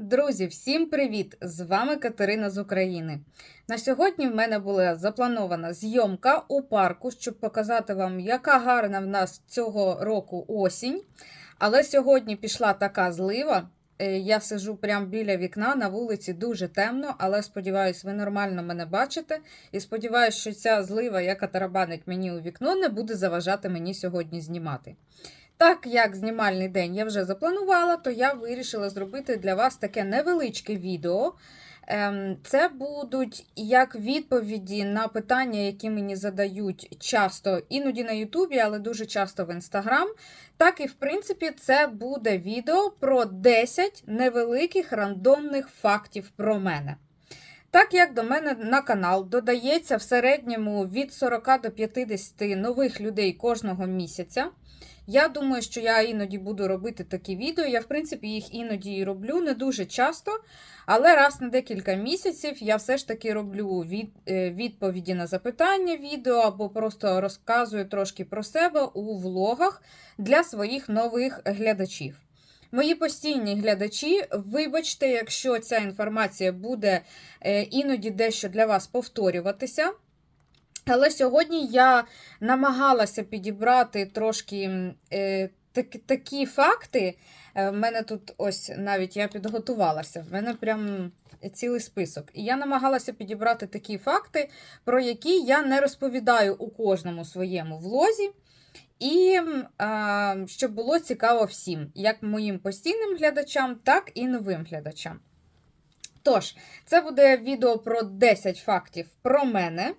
Друзі, всім привіт! З вами Катерина з України. На сьогодні в мене була запланована зйомка у парку, щоб показати вам, яка гарна в нас цього року осінь. Але сьогодні пішла така злива. Е, Я сижу прямо біля вікна, на вулиці дуже темно, але сподіваюсь, ви нормально мене бачите. І сподіваюсь, що ця злива, яка тарабанить мені у вікно, не буде заважати мені сьогодні знімати. Так як знімальний день я вже запланувала, то я вирішила зробити для вас таке невеличке відео. Ем, Це будуть як відповіді на питання, які мені задають часто, іноді на Ютубі, але дуже часто в Інстаграм. Так і, в принципі, це буде відео про 10 невеликих рандомних фактів про мене. Так як до мене на канал додається в середньому від 40 до 50 нових людей кожного місяця. Я думаю, що я іноді буду робити такі відео. Я, в принципі, їх іноді і роблю, не дуже часто, але раз на декілька місяців я все ж таки роблю від, е, відповіді на запитання відео або просто розказую трошки про себе у влогах для своїх нових глядачів. Мої постійні глядачі, вибачте, якщо ця інформація буде е, іноді дещо для вас повторюватися. Але сьогодні я намагалася підібрати трошки е, так, такі факти. Е, в мене тут ось навіть я підготувалася, в мене прям цілий список. І я намагалася підібрати такі факти, про які я не розповідаю у кожному своєму влозі. І а, щоб було цікаво всім, як моїм постійним глядачам, так і новим глядачам. Тож, це буде відео про 10 фактів про мене.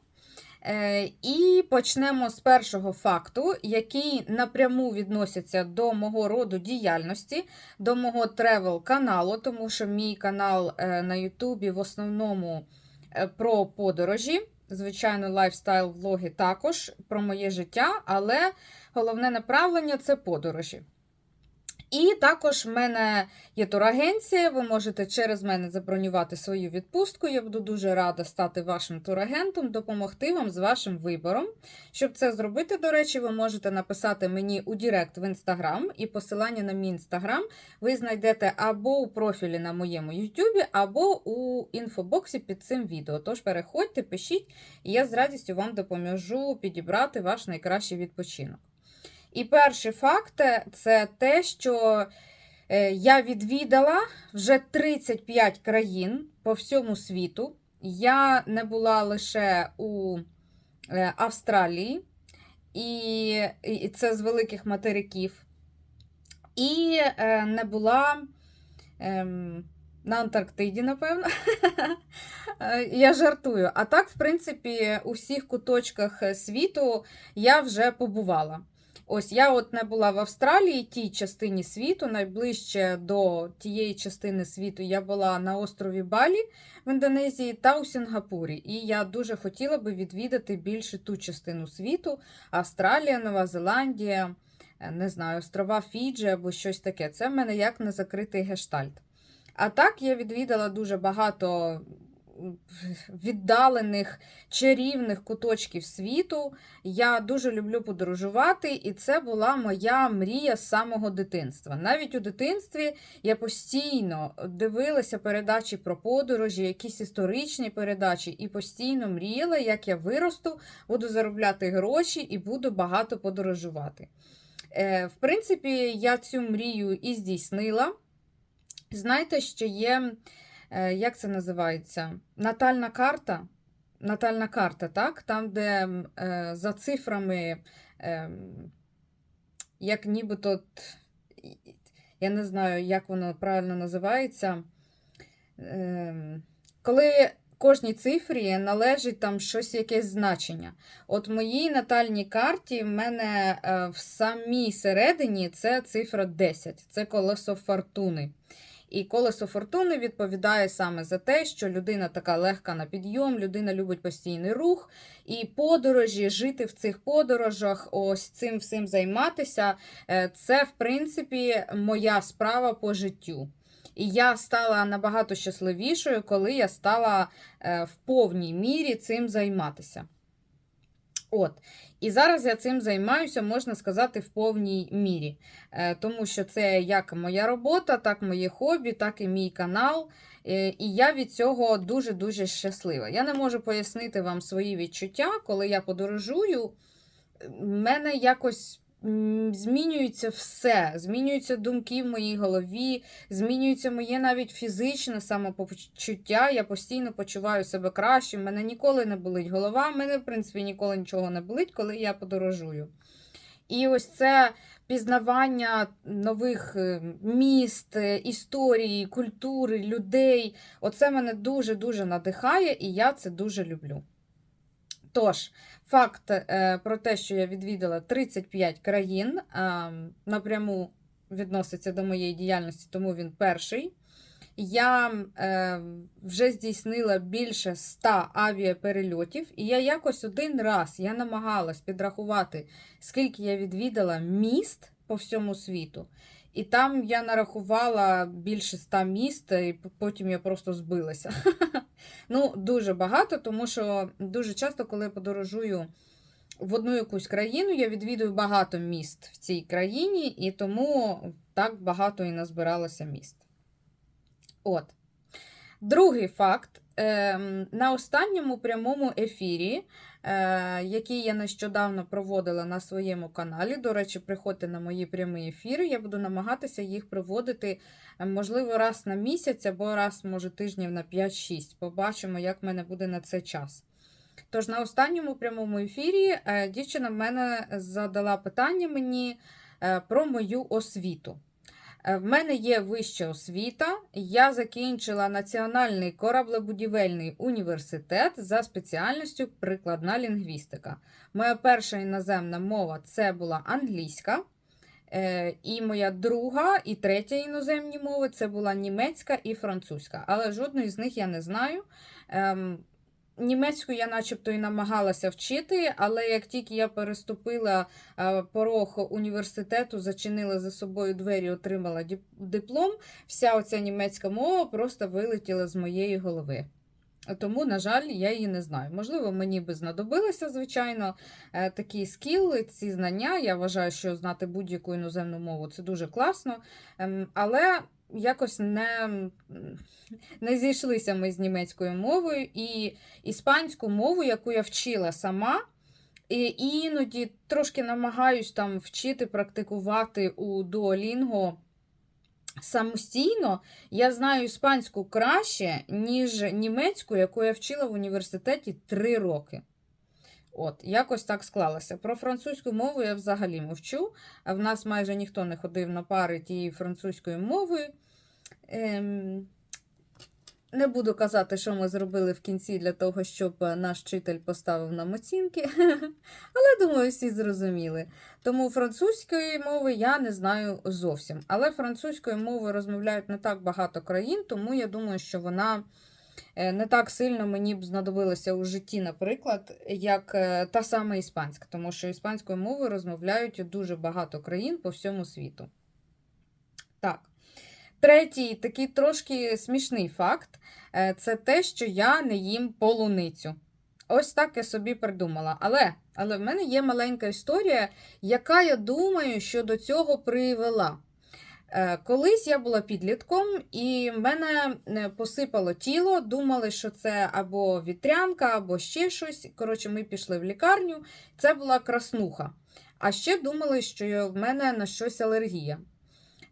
Е, І почнемо з першого факту, який напряму відноситься до мого роду діяльності, до мого тревел каналу, тому що мій канал е, на Ютубі в основному е, про подорожі. Звичайно, лайфстайл-влоги також про моє життя, але головне направлення це подорожі. І також в мене є турагенція, ви можете через мене забронювати свою відпустку. Я буду дуже рада стати вашим турагентом, допомогти вам з вашим вибором. Щоб це зробити, до речі, ви можете написати мені у Директ в Інстаграм, і посилання на мій інстаграм ви знайдете або у профілі на моєму Ютубі, або у інфобоксі під цим відео. Тож переходьте, пишіть, і я з радістю вам допоможу підібрати ваш найкращий відпочинок. І перший факт це те, що е, я відвідала вже 35 країн по всьому світу. Я не була лише у е, Австралії, і це з великих материків, і е, не була ем, на Антарктиді, напевно. Я жартую. А так, в принципі, у всіх куточках світу я вже побувала. Ось я от не була в Австралії, тій частині світу, найближче до тієї частини світу я була на острові Балі в Індонезії та у Сінгапурі. І я дуже хотіла би відвідати більше ту частину світу: Австралія, Нова Зеландія, е, не знаю, острова Фіджі або щось таке. Це в мене як не закритий гештальт. А так я відвідала дуже багато віддалених чарівних куточків світу. Я дуже люблю подорожувати, і це була моя мрія з самого дитинства. Навіть у дитинстві я постійно дивилася передачі про подорожі, якісь історичні передачі, і постійно мріяла, як я виросту, буду заробляти гроші і буду багато подорожувати. Е, в принципі, я цю мрію і здійснила. Знаєте, що є як це називається? Натальна карта. Натальна карта, так? Там, де е, за цифрами, е, як нібито, я не знаю, як воно правильно називається. Е, коли кожній цифрі належить там щось якесь значення. От моїй натальній карті в мене е, в самій середині це цифра 10, це колесо фортуни. І колесо фортуни відповідає саме за те, що людина така легка на підйом, людина любить постійний рух і подорожі, жити в цих подорожах, ось цим всім займатися. Е, це, в принципі, моя справа по життю. І я стала набагато щасливішою, коли я стала е, в повній мірі цим займатися. От. І зараз я цим займаюся, можна сказати, в повній мірі. Е, Тому що це як моя робота, так моє хобі, так і мій канал. Е, І я від цього дуже-дуже щаслива. Я не можу пояснити вам свої відчуття, коли я подорожую. В мене якось змінюється все. Змінюються думки в моїй голові, змінюється моє навіть фізичне самопочуття. Я постійно почуваю себе краще. В мене ніколи не болить голова, в мене, в принципі, ніколи нічого не болить, коли я подорожую. І ось це пізнавання нових е, міст, е, історії, культури, людей. Оце мене дуже-дуже надихає, і я це дуже люблю. Тож, факт е, про те, що я відвідала 35 країн, е, напряму відноситься до моєї діяльності, тому він перший. Я е, вже здійснила більше 100 авіаперельотів, і я якось один раз я намагалась підрахувати, скільки я відвідала міст по всьому світу. І там я нарахувала більше 100 міст, і потім я просто збилася. Ну, дуже багато, тому що дуже часто, коли я подорожую в одну якусь країну, я відвідую багато міст в цій країні, і тому так багато і назбиралося міст. От. Другий факт. Ем, На останньому прямому ефірі, е, який я нещодавно проводила на своєму каналі, до речі, приходьте на мої прямі ефіри, я буду намагатися їх проводити, е, можливо, раз на місяць або раз, може, тижнів на 5-6. Побачимо, як в мене буде на це час. Тож, на останньому прямому ефірі е, дівчина в мене задала питання мені про мою освіту. Е, В мене є вища освіта. Я закінчила Національний кораблебудівельний університет за спеціальністю прикладна лінгвістика. Моя перша іноземна мова це була англійська. Е, І моя друга і третя іноземні мови це була німецька і французька. Але жодної з них я не знаю. Німецьку я начебто і намагалася вчити, але як тільки я переступила е, порог університету, зачинила за собою двері, отримала диплом, вся оця німецька мова просто вилетіла з моєї голови. Тому, на жаль, я її не знаю. Можливо, мені би знадобилося, звичайно, е, такі скіли, ці знання. Я вважаю, що знати будь-яку іноземну мову це дуже класно. Ем, Але якось не, не зійшлися ми з німецькою мовою і іспанську мову, яку я вчила сама. І іноді трошки намагаюсь там вчити, практикувати у Duolingo самостійно. Я знаю іспанську краще, ніж німецьку, яку я вчила в університеті 3 роки. От, якось так склалося. Про французьку мову я взагалі мовчу. В нас майже ніхто не ходив на пари тією французькою мовою. Ем, не буду казати, що ми зробили в кінці для того, щоб наш вчитель поставив нам оцінки, але думаю, всі зрозуміли. Тому французької мови я не знаю зовсім. Але французькою мовою розмовляють не так багато країн, тому я думаю, що вона е, не так сильно мені б знадобилася у житті, наприклад, як е, та сама іспанська, тому що іспанською мовою розмовляють дуже багато країн по всьому світу. Так. Третій такий трошки смішний факт е, це те, що я не їм полуницю. Ось так я собі придумала. Але, але в мене є маленька історія, яка, я думаю, що до цього привела. Е, Колись я була підлітком, і мене е, посипало тіло, думали, що це або вітрянка, або ще щось. Коротше, ми пішли в лікарню, це була краснуха. А ще думали, що в мене на щось алергія.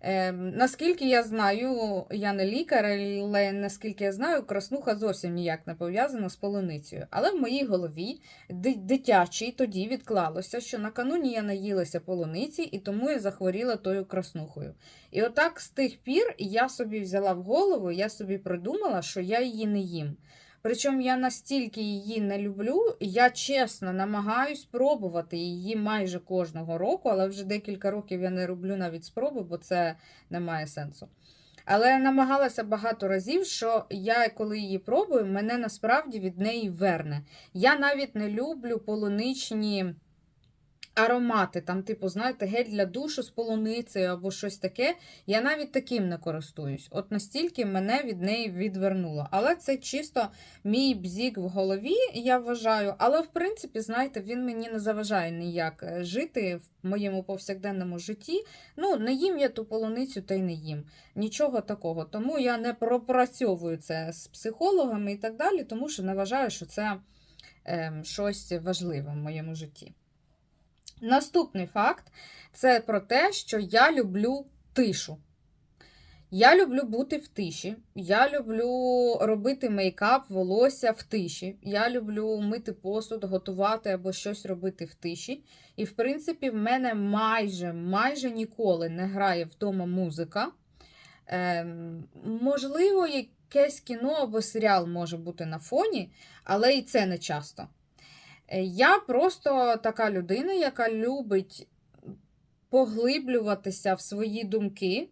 Е, наскільки я знаю, я не лікар, але наскільки я знаю, краснуха зовсім ніяк не пов'язана з полуницею. Але в моїй голові ди- дитячій тоді відклалося, що накануні я наїлася полуниці, і тому я захворіла тою краснухою. І отак з тих пір я собі взяла в голову, я собі придумала, що я її не їм. Причому я настільки її не люблю, я чесно намагаюсь пробувати її майже кожного року, але вже декілька років я не роблю навіть спроби, бо це не має сенсу. Але я намагалася багато разів, що я, коли її пробую, мене насправді від неї верне. Я навіть не люблю полуничні аромати, там, типу, знаєте, гель для душу з полуницею або щось таке. Я навіть таким не користуюсь. От настільки мене від неї відвернуло. Але це чисто мій бзік в голові, я вважаю. Але, в принципі, знаєте, він мені не заважає ніяк е, жити в моєму повсякденному житті. Ну, не їм я ту полуницю, та й не їм. Нічого такого. Тому я не пропрацьовую це з психологами і так далі, тому що не вважаю, що це е, щось важливе в моєму житті. Наступний факт це про те, що я люблю тишу. Я люблю бути в тиші. Я люблю робити мейкап, волосся в тиші. Я люблю мити посуд, готувати або щось робити в тиші. І, в принципі, в мене майже майже ніколи не грає вдома музика. Ем, можливо, якесь кіно або серіал може бути на фоні, але і це не часто. Е, Я просто така людина, яка любить поглиблюватися в свої думки.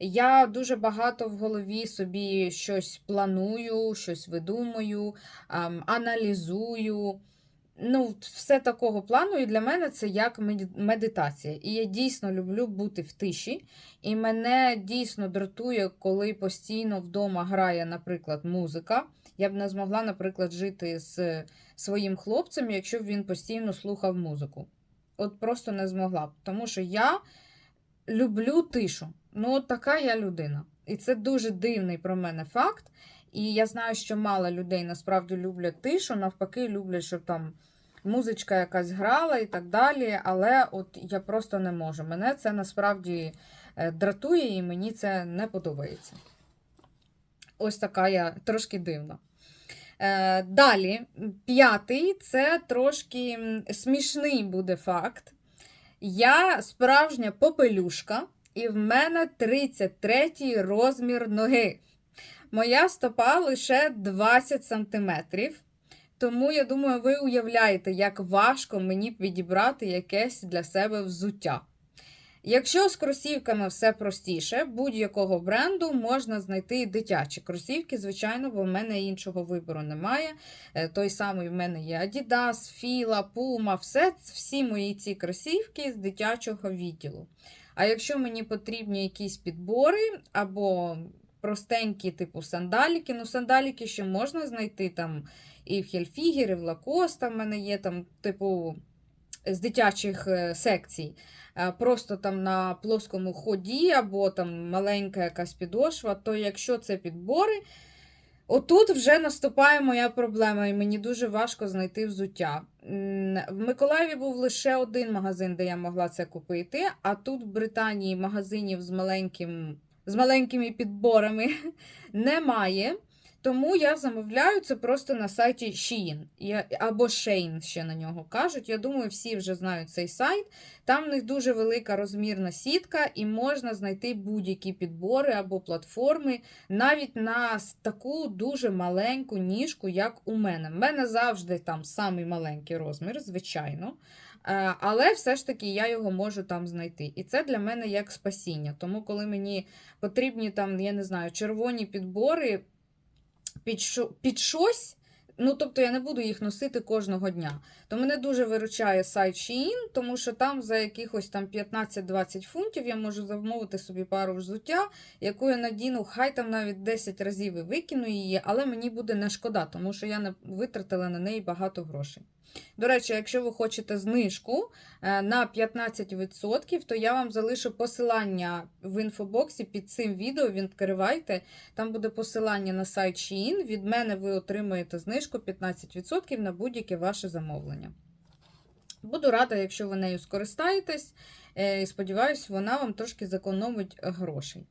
Я дуже багато в голові собі щось планую, щось видумую, аналізую. Ну, все такого плану, і для мене це як медитація. І я дійсно люблю бути в тиші. І мене дійсно дратує, коли постійно вдома грає, наприклад, музика. Я б не змогла, наприклад, жити з своїм хлопцем, якщо б він постійно слухав музику. От просто не змогла б. Тому що я люблю тишу. Ну, от така я людина. І це дуже дивний про мене факт. І я знаю, що мало людей насправді люблять тишу, навпаки, люблять, щоб там музичка якась грала і так далі. Але от я просто не можу. Мене це насправді е, дратує і мені це не подобається. Ось така я трошки дивна. Е, Далі, п'ятий це трошки смішний буде факт. Я справжня попелюшка, і в мене 33 розмір ноги. Моя стопа лише 20 см. Тому я думаю, ви уявляєте, як важко мені підібрати якесь для себе взуття. Якщо з кросівками все простіше, будь-якого бренду можна знайти дитячі кросівки, звичайно, бо в мене іншого вибору немає. Е, Той самий в мене є Adidas, Fila, Puma, все, всі мої ці кросівки з дитячого відділу. А якщо мені потрібні якісь підбори або простенькі, типу сандаліки, ну сандаліки ще можна знайти там і в Хельфігер, і в Лакоста в мене є там, типу, з дитячих е, секцій. Е, Просто там на плоскому ході або там маленька якась підошва, то якщо це підбори, отут вже наступає моя проблема, і мені дуже важко знайти взуття. В Миколаєві був лише один магазин, де я могла це купити, а тут в Британії магазинів з маленьким, з маленькими підборами немає. Тому я замовляю це просто на сайті Shein або Shein ще на нього кажуть. Я думаю, всі вже знають цей сайт. Там в них дуже велика розмірна сітка, і можна знайти будь-які підбори або платформи навіть на таку дуже маленьку ніжку, як у мене. У мене завжди там самий маленький розмір, звичайно. Е, Але все ж таки я його можу там знайти. І це для мене як спасіння. Тому, коли мені потрібні там, я не знаю, червоні підбори під, шо- під щось. Ну, тобто я не буду їх носити кожного дня. То мене дуже виручає сайт Shein, тому що там за якихось там 15-20 фунтів я можу замовити собі пару взуття, яку я надіну, хай там навіть 10 разів і викину її, але мені буде не шкода, тому що я витратила на неї багато грошей. До речі, якщо ви хочете знижку е, на 15%, то я вам залишу посилання в інфобоксі під цим відео. Він Відкривайте. Там буде посилання на сайт Shein. Від мене ви отримаєте знижку 15% на будь-яке ваше замовлення. Буду рада, якщо ви нею скористаєтесь, е, і сподіваюся, вона вам трошки зекономить грошей.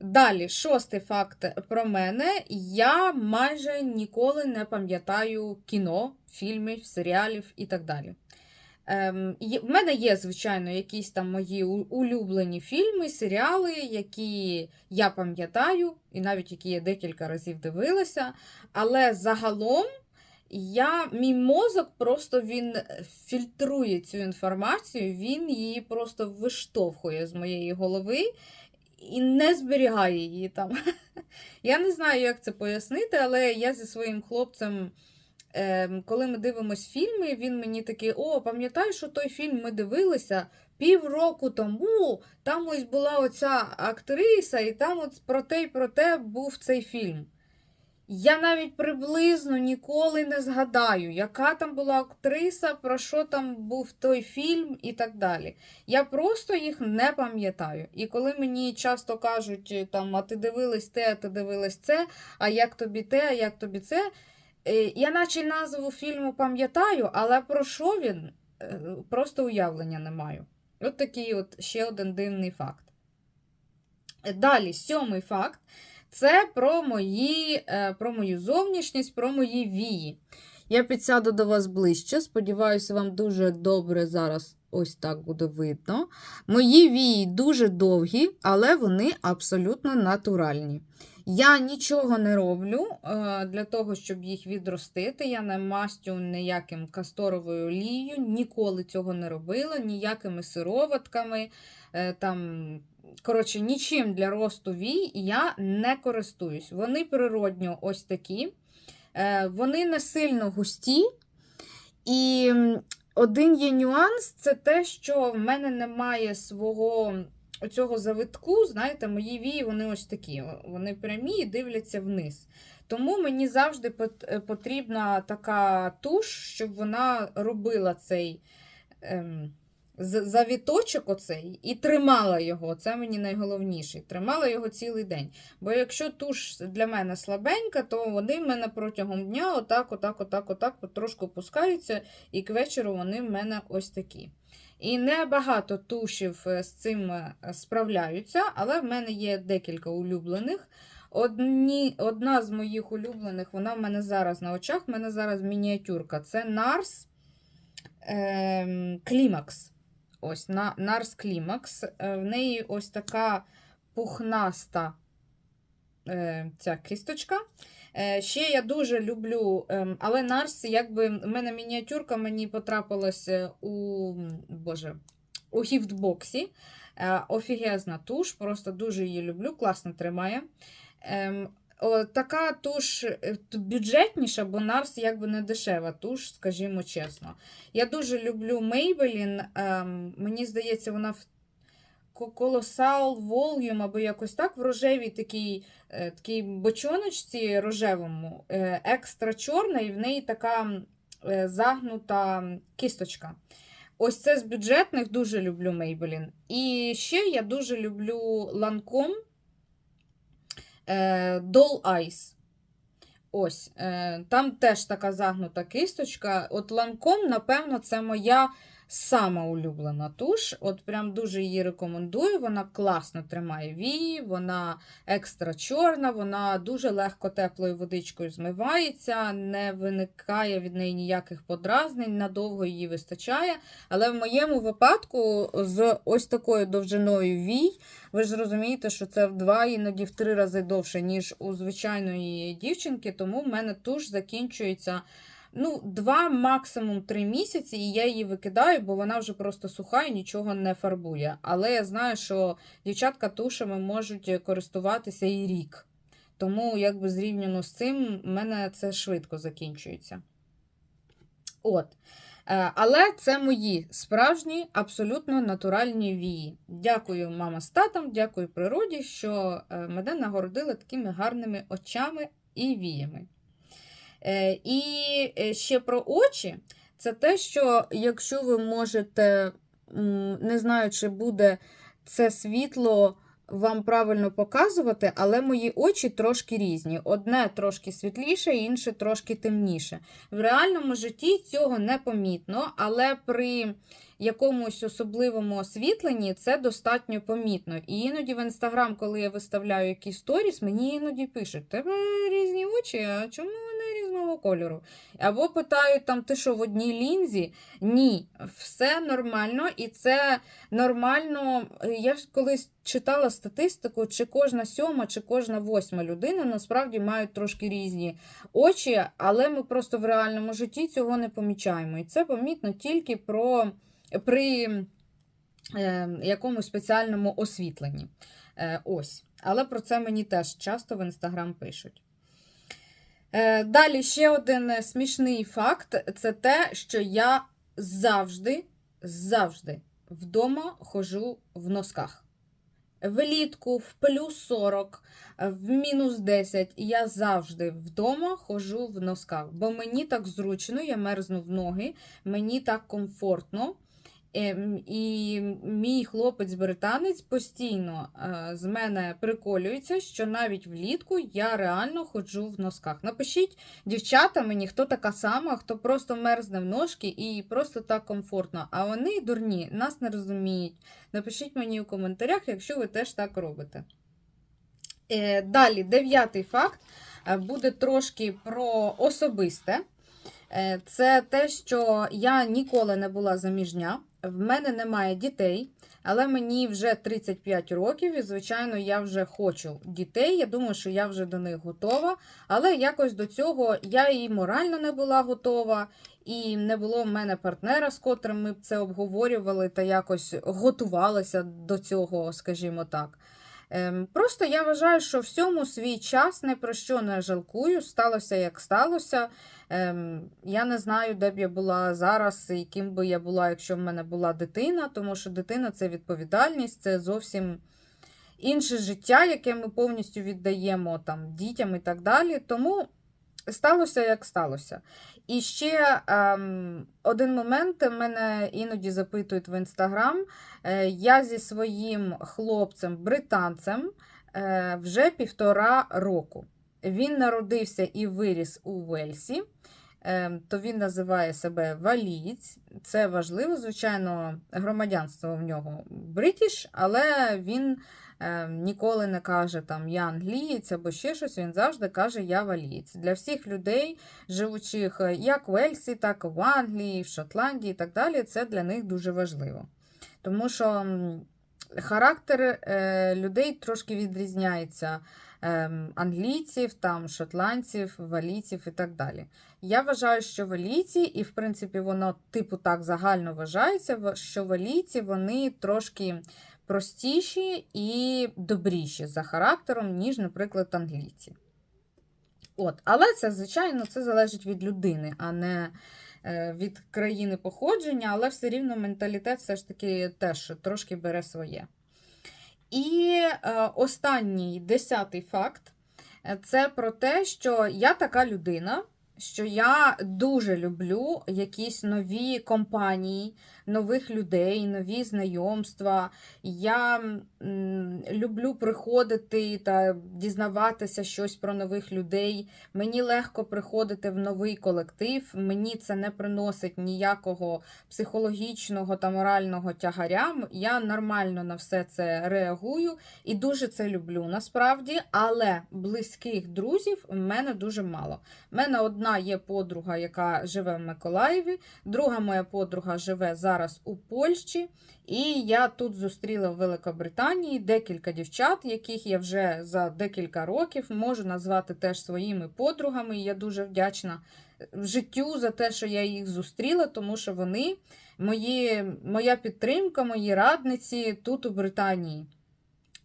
Далі, шостий факт про мене. Я майже ніколи не пам'ятаю кіно, фільмів, серіалів і так далі. Ем, в мене є, звичайно, якісь там мої улюблені фільми, серіали, які я пам'ятаю, і навіть які я декілька разів дивилася. Але загалом я, мій мозок просто він фільтрує цю інформацію, він її просто виштовхує з моєї голови і не зберігає її там. Я не знаю, як це пояснити, але я зі своїм хлопцем Е, коли ми дивимося фільми, він мені такий: О, пам'ятаєш, що той фільм ми дивилися півроку тому. Там ось була оця актриса, і там от про те й про те був цей фільм. Я навіть приблизно ніколи не згадаю, яка там була актриса, про що там був той фільм і так далі. Я просто їх не пам'ятаю. І коли мені часто кажуть, там, а ти дивилась те, а ти дивилась це, а як тобі те, а як тобі це. Е, Я наче назву фільму пам'ятаю, але про що він е, просто уявлення не маю. От такий от ще один дивний факт. Е, Далі, сьомий факт це про, мої, е, про мою зовнішність, про мої вії. Я підсяду до вас ближче. Сподіваюся, вам дуже добре зараз ось так буде видно. Мої вії дуже довгі, але вони абсолютно натуральні. Я нічого не роблю е, для того, щоб їх відростити. Я не мастю ніяким касторовою олією, ніколи цього не робила, ніякими сироватками. е, там, коротше, нічим для росту вій я не користуюсь. Вони природньо ось такі. Е, Вони не сильно густі. І один є нюанс це те, що в мене немає свого оцього завитку. Знаєте, мої вії вони ось такі. Вони прямі і дивляться вниз. Тому мені завжди е, потрібна така туш, щоб вона робила цей ем, завіточок оцей і тримала його. Це мені найголовніше. Тримала його цілий день. Бо якщо туш для мене слабенька, то вони в мене протягом дня отак, отак, отак, отак потрошку опускаються, і к вечору вони в мене ось такі. І небагато тушів е, з цим е, справляються, але в мене є декілька улюблених. Одні, одна з моїх улюблених, вона в мене зараз на очах, в мене зараз мініатюрка. Це Nars ем, Climax. Ось, на, Nars Climax. Е, В неї ось така пухнаста е, ця кисточка. Е, Ще я дуже люблю, ем, але Nars, якби в мене мініатюрка мені потрапилася у Боже, у гіфтбоксі. Е, Офігезна туш, просто дуже її люблю, класно тримає. Ем, така туш е, бюджетніша, бо Нарс якби не дешева туш, скажімо чесно. Я дуже люблю Maybelline. Ем, мені здається, вона в Colossal Volume або якось так в рожевій такій, е, такій бочоночці рожевому, е, екстра чорна, і в неї така е, загнута кісточка. Ось це з бюджетних дуже люблю Maybelline. І ще я дуже люблю Lancome Doll Eyes. Ось, там теж така загнута кисточка. От Lancome, напевно, це моя сама улюблена туш. От прям дуже її рекомендую. Вона класно тримає вії, вона екстра чорна, вона дуже легко теплою водичкою змивається, не виникає від неї ніяких подразнень, надовго її вистачає. Але в моєму випадку з ось такою довжиною вій, ви ж розумієте, що це в два, іноді в три рази довше, ніж у звичайної дівчинки, тому в мене туш закінчується ну, два, максимум три місяці, і я її викидаю, бо вона вже просто суха і нічого не фарбує. Але я знаю, що дівчатка тушами можуть користуватися і рік. Тому, якби зрівняно з цим, в мене це швидко закінчується. От. Е, Але це мої справжні, абсолютно натуральні вії. Дякую, мама з татом, дякую природі, що е, мене нагородили такими гарними очами і віями. Е, І е, ще про очі, це те, що якщо ви можете, не знаю, чи буде це світло вам правильно показувати, але мої очі трошки різні. Одне трошки світліше, інше трошки темніше. В реальному житті цього не помітно, але при якомусь особливому освітленні це достатньо помітно. І іноді в інстаграм, коли я виставляю якісь сторіс, мені іноді пишуть: тебе різні очі, а чому вони різного кольору? Або питають там, ти що в одній лінзі? Ні, все нормально, і це нормально. Я ж колись читала статистику, чи кожна сьома, чи кожна восьма людина насправді мають трошки різні очі, але ми просто в реальному житті цього не помічаємо. І це помітно тільки про, при е, якомусь спеціальному освітленні. Е, ось. Але про це мені теж часто в інстаграм пишуть. Е, Далі ще один смішний факт це те, що я завжди, завжди вдома ходжу в носках. Влітку, в плюс 40, е, в мінус 10. Я завжди вдома ходжу в носках, бо мені так зручно, я мерзну в ноги, мені так комфортно. Ем, І мій хлопець-британець постійно е, з мене приколюється, що навіть влітку я реально ходжу в носках. Напишіть, дівчата, мені хто така сама, хто просто мерзне в ножки і просто так комфортно. А вони дурні, нас не розуміють. Напишіть мені у коментарях, якщо ви теж так робите. Е, Далі, дев'ятий факт е, буде трошки про особисте. Це те, що я ніколи не була заміжня, в мене немає дітей, але мені вже 35 років, і, звичайно, я вже хочу дітей. Я думаю, що я вже до них готова. Але якось до цього я і морально не була готова, і не було в мене партнера, з котрим ми б це обговорювали та якось готувалися до цього, скажімо так. Ем, Просто я вважаю, що всьому свій час не про що не жалкую. Сталося як сталося. Ем, Я не знаю, де б я була зараз, і ким би я була, якщо в мене була дитина, тому що дитина це відповідальність, це зовсім інше життя, яке ми повністю віддаємо там, дітям і так далі. Тому сталося як сталося. І ще ем, один момент мене іноді запитують в інстаграм. Е, я зі своїм хлопцем-британцем е, вже півтора року. Він народився і виріс у Вельсі, е, то він називає себе валієць. Це важливо, звичайно, громадянство в нього бритіш, але він ніколи не каже там я англієць або ще щось, він завжди каже Я валієць. Для всіх людей, живучих е, як в Вельсі, так і в Англії, в Шотландії і так далі, це для них дуже важливо. Тому що характер е, людей трошки відрізняється ем, англійців, там, шотландців, валійців і так далі. Я вважаю, що валійці, і в принципі воно типу так загально вважається, що валійці вони трошки простіші і добріші за характером, ніж, наприклад, англійці. От. Але це, звичайно, це залежить від людини, а не е, від країни походження, але все рівно менталітет все ж таки теж трошки бере своє. І е, останній десятий факт е, це про те, що я така людина, що я дуже люблю якісь нові компанії, нових людей, нові знайомства. Я люблю приходити та дізнаватися щось про нових людей. Мені легко приходити в новий колектив, мені це не приносить ніякого психологічного та морального тягаря. Я нормально на все це реагую і дуже це люблю насправді, але близьких друзів в мене дуже мало. У мене одна є подруга, яка живе в Миколаєві, друга моя подруга живе зараз у Польщі. І я тут зустріла в Великобританії декілька дівчат, яких я вже за декілька років можу назвати теж своїми подругами. Я дуже вдячна життю за те, що я їх зустріла, тому що вони мої, моя підтримка, мої радниці тут у Британії.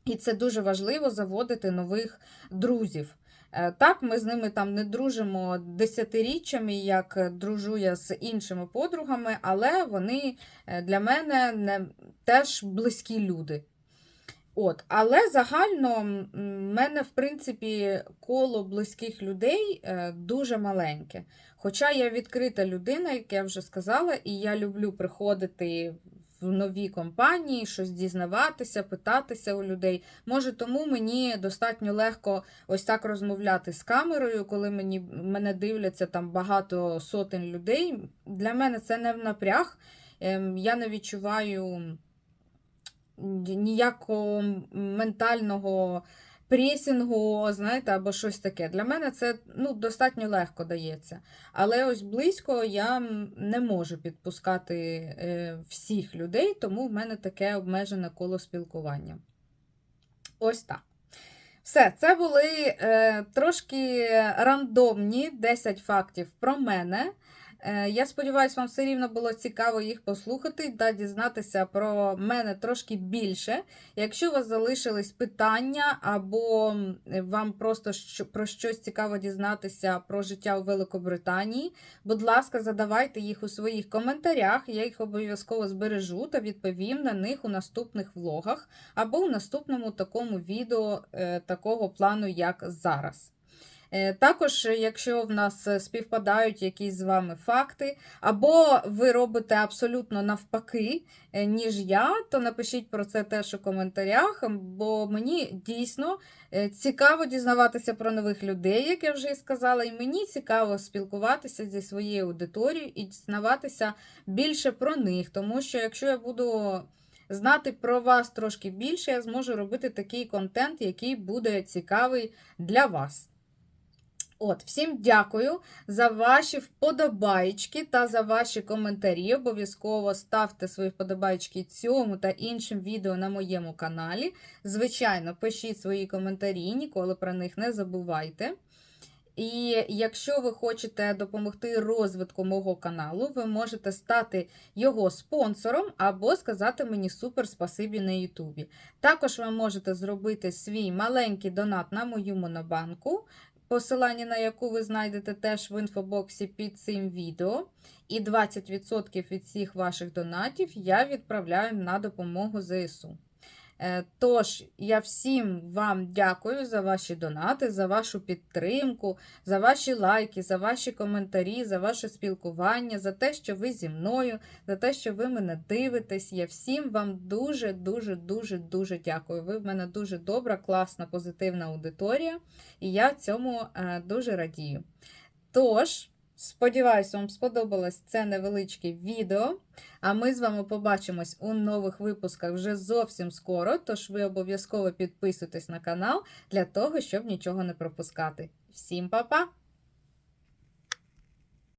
І це дуже важливо заводити нових друзів. Е, Так, ми з ними там не дружимо десятиріччями, як дружу я з іншими подругами, але вони е, для мене не, теж близькі люди. От, але загально в мене, в принципі, коло близьких людей е, дуже маленьке. Хоча я відкрита людина, як я вже сказала, і я люблю приходити в нові компанії, щось дізнаватися, питатися у людей. Може, тому мені достатньо легко ось так розмовляти з камерою, коли мені, мене дивляться там багато сотень людей. Для мене це не в напряг. Ем, Я не відчуваю ніякого ментального пресінгу, знаєте, або щось таке. Для мене це ну, достатньо легко дається. Але ось близько я не можу підпускати е, всіх людей, тому в мене таке обмежене коло спілкування. Ось так. Все, це були е, трошки рандомні 10 фактів про мене. Е, Я сподіваюся, вам все рівно було цікаво їх послухати та дізнатися про мене трошки більше. Якщо у вас залишились питання, або вам просто про щось цікаво дізнатися про життя у Великобританії, будь ласка, задавайте їх у своїх коментарях. Я їх обов'язково збережу та відповім на них у наступних влогах або у наступному такому відео е, такого плану, як зараз. Е, Також, е, якщо в нас е, співпадають якісь з вами факти, або ви робите абсолютно навпаки, ніж я, то напишіть про це теж у коментарях, бо мені дійсно цікаво дізнаватися про нових людей, як я вже і сказала, і мені цікаво спілкуватися зі своєю аудиторією і дізнаватися більше про них, тому що якщо я буду знати про вас трошки більше, я зможу робити такий контент, який буде цікавий для вас. От, всім дякую за ваші вподобайки та за ваші коментарі. Обов'язково ставте свої вподобайки цьому та іншим відео на моєму каналі. Звичайно, пишіть свої коментарі, ніколи про них не забувайте. І якщо ви хочете допомогти розвитку мого каналу, ви можете стати його спонсором або сказати мені супер спасибі на Ютубі. Також ви можете зробити свій маленький донат на мою монобанку, посилання на яку ви знайдете теж в інфобоксі під цим відео. І 20% від всіх ваших донатів я відправляю на допомогу ЗСУ. Е, Тож, я всім вам дякую за ваші донати, за вашу підтримку, за ваші лайки, за ваші коментарі, за ваше спілкування, за те, що ви зі мною, за те, що ви мене дивитесь. Я всім вам дуже, дуже, дуже, дуже дякую. Ви в мене дуже добра, класна, позитивна аудиторія, і я цьому е, дуже радію. Тож, сподіваюся, вам сподобалось це невеличке відео. А ми з вами побачимось у нових випусках вже зовсім скоро. Тож ви обов'язково підписуйтесь на канал для того, щоб нічого не пропускати. Всім па-па!